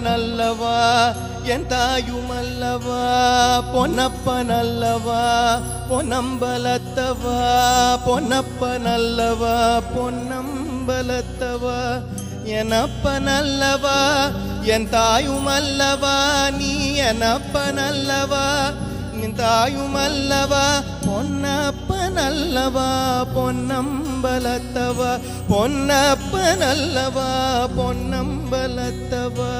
பொன்னப்பனல்லவா என் தாயுமல்லவா பொன்னப்பனல்லவா பொன்னம்பலத்தவா பொன்னப்பனல்லவா பொன்னம்பலத்தவா எனப்பனல்லவா என் தாயுமல்லவா நீ எனப்பனல்லவா நின் தாயுமல்லவா பொன்னப்பனல்லவா பொன்னம்பலத்தவா பொன்னப்பனல்லவா பொன்னம்பலத்தவா.